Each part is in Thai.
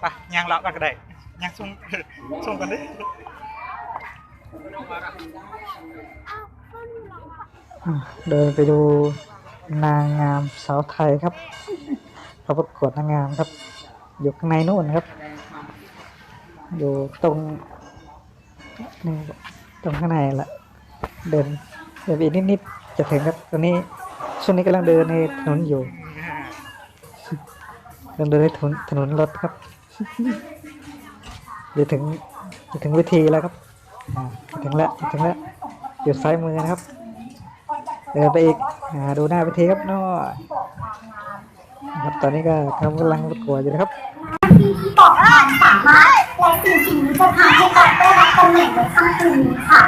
ไปย่างเลาะกันก็ได้ย่างส่งส่งกันดิอะเดินไปดูนางงามสาวไทยครับเขาประกวดนางงามครับ อยู่ข้างในนู่นครับ อยู่ตรงนี่ตรงข้างในแหละเดินเดินไปอีกนิดๆจะถึงครับตอนนี้ช่วงนี้กำลังเดินในถนนอยู่กำลังเดินในถนนถนนรถครับ จะถึงจะถึงเวิธีแล้วครับอ่าจะถึงแล้วจะถึงแล้วอยู่ซ้ายมือนะครับ เดินไปอีกอ่าดูหน้าเวิธีครับน้อยนะครับตอนนี้ก็กำลังประกวดอยู่นะครับที่ที่บอกว่าสามารถและสิ่งสิ่งนี้จะทำให้การได้รับตำแหน่งในค่ำคืนนี้ค่ะ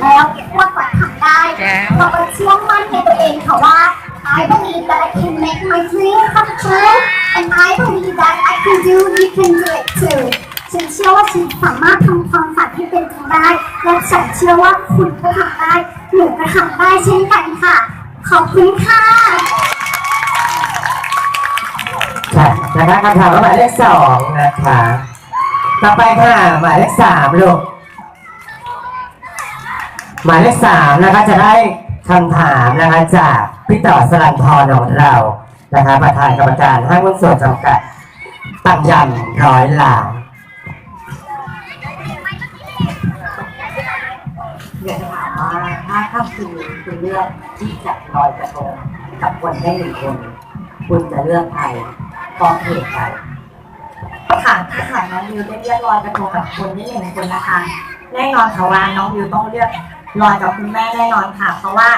แล้วพวกวัดทำได้เราก็เชื่อมั่นในตัวเองค่ะว่า I believe that I can make my dream come true and I believe that I can do you can do it too ฉันเชื่อว่าฉันสามารถทำความฝันให้เป็นจริงได้ และฉันเชื่อว่าคุณก็ทำได้หนูก็ทำได้เช่นกันค่ะ ขอบคุณค่ะค่ะนะคะคำถามหมายเลขสองนะคะ ต่อไปค่ะหมายเลขสามลูกหมายเลขสามนะคะจะได้คำถามนะคะจาก พี่ต่อสลันทรของเรานะคะประธานกรรมการห้างหุ้นส่วนจำกัดตั้งยันร้อยล้านอยากจะถามว่าถ้าค่ำคืนนี้คุณเลือกที่จะลอยกระทงกับคนได้หนึ่งคน คุณจะเลือกใครเพราะเหตุใดค่ะถ้าหากน้องวิวได้เลือกลอยกระทงกับคนที่หนึ่งคนนะคะแน่นอนค่ะว่าน้องวิวต้องเลือกลอยกับคุณแม่แน่นอนค่ะ เพราะว่า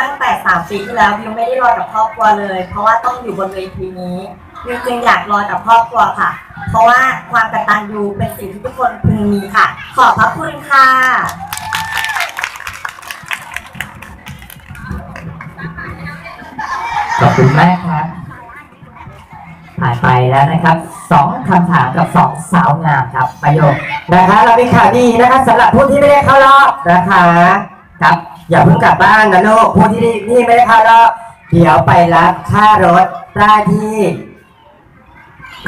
ตั้งแต่สามปีที่แล้ววิวไม่ได้ลอยกับครอบครัวเลย เพราะว่าต้องอยู่บนเวทีนี้วิวจึงอยากลอยกับครอบครัวค่ะ เพราะว่าความกตัญญูเป็นสิ่งที่ทุกคนพึงมีค่ะ ขอบพระคุณค่ะขอบคุณมากครับผ่านไปแล้วนะครับสองคำถามกับสองสาวงามครับประโยคนะคะเรามีข่าวดีนะคะสำหรับผู้ที่ไม่ได้เข้ารอบนะคะครับ อย่าเพิ่งกลับบ้านนะลูกผู้ที่นี่ไม่ได้เข้ารอบเดี๋ยวไปรับค่ารถได้ที่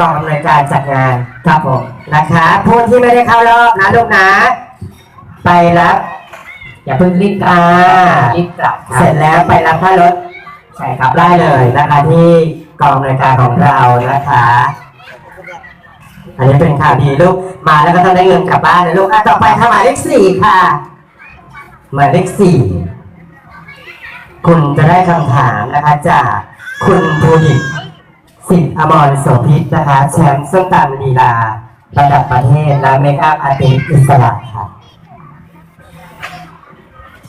กองอำนวยการจัดงานครับผมนะคะผู้ที่ไม่ได้เข้ารอบนะลูกนะ ไปรับอย่าเพิ่งรีบอ่ารีบกลับเสร็จแล้วไปรับค่ารถใช่ครับได้เลยนะคะที่กองอำนวยการของเรานะคะ อันนี้เป็นข่าวดีลูกมาแล้วก็ต้องได้เงินกลับบ้านนะลูกอะต่อไปค่ะหมายเลขสี่ค่ะ หมายเลขสี่คุณจะได้คำถามนะคะจากคุณภูดิตสิทธิ์อมรโสพิษนะคะ แชมป์ส้มตำลีลา ระดับประเทศและเมคอัพอาร์ติสอิสระค่ะ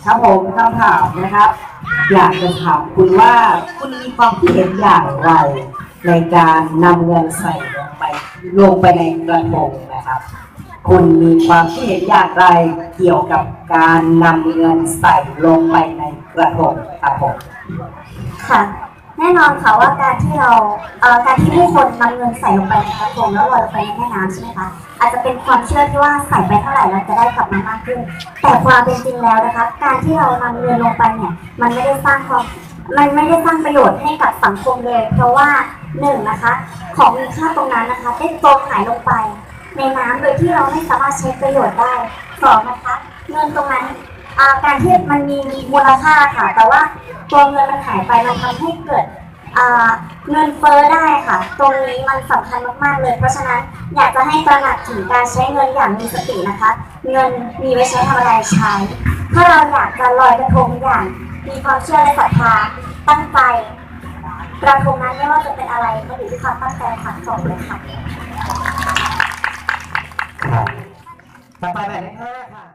ครับผมคำถามนะครับ อยากจะถามคุณว่าคุณมีความคิดเห็นอย่างไร ในการนำเงินใส่ลงไปลงไปในกระทงนะครับ คุณมีความคิดเห็นอย่างไรเกี่ยวกับการนำเงินใส่ลงไปในกระทงครับผมค่ะ แน่นอนค่ะว่าการที่เราเอ่อการที่ผู้คนนำเงินใส่ลงไปในกระทงแล้วลอยลงไปในแม่น้ำใช่ไหมคะอาจจะเป็นความเชื่อที่ว่าใส่ไปเท่าไหร่เราจะได้กลับมามากขึ้น แต่ความเป็นจริงแล้วนะคะการที่เรานำเงินลงไปเนี่ยมันไม่ได้สร้างความมันไม่ได้สร้างประโยชน์ให้กับสังคมเลย เพราะว่าหนึ่งนะคะ ของมีค่าตรงนั้นนะคะได้จมหายลงไป ในน้ำโดยที่เราไม่สามารถใช้ประโยชน์ได้สองนะคะเงินตรงนั้นการที่มันมีมูลค่าค่ะ แต่ว่าตัวเงินมันหายไปมันทำให้เกิดเงินเฟ้อได้ค่ะ ตรงนี้มันสำคัญมากๆเลย เพราะฉะนั้นอยากจะให้ตระหนักถึงการใช้เงินอย่างมีสตินะคะ เงินมีไว้ใช้ทำอะไรใช้ ถ้าเราอยากจะลอยกระทงอย่าง มีความเชื่อและศรัทธาตั้งใจกระทงนั้นไม่ว่าจะเป็นอะไรก็อยู่ที่ความตั้งใจค่ะจบเลยค่ะ ครับ ต่อไปหมายเลขห้าค่ะ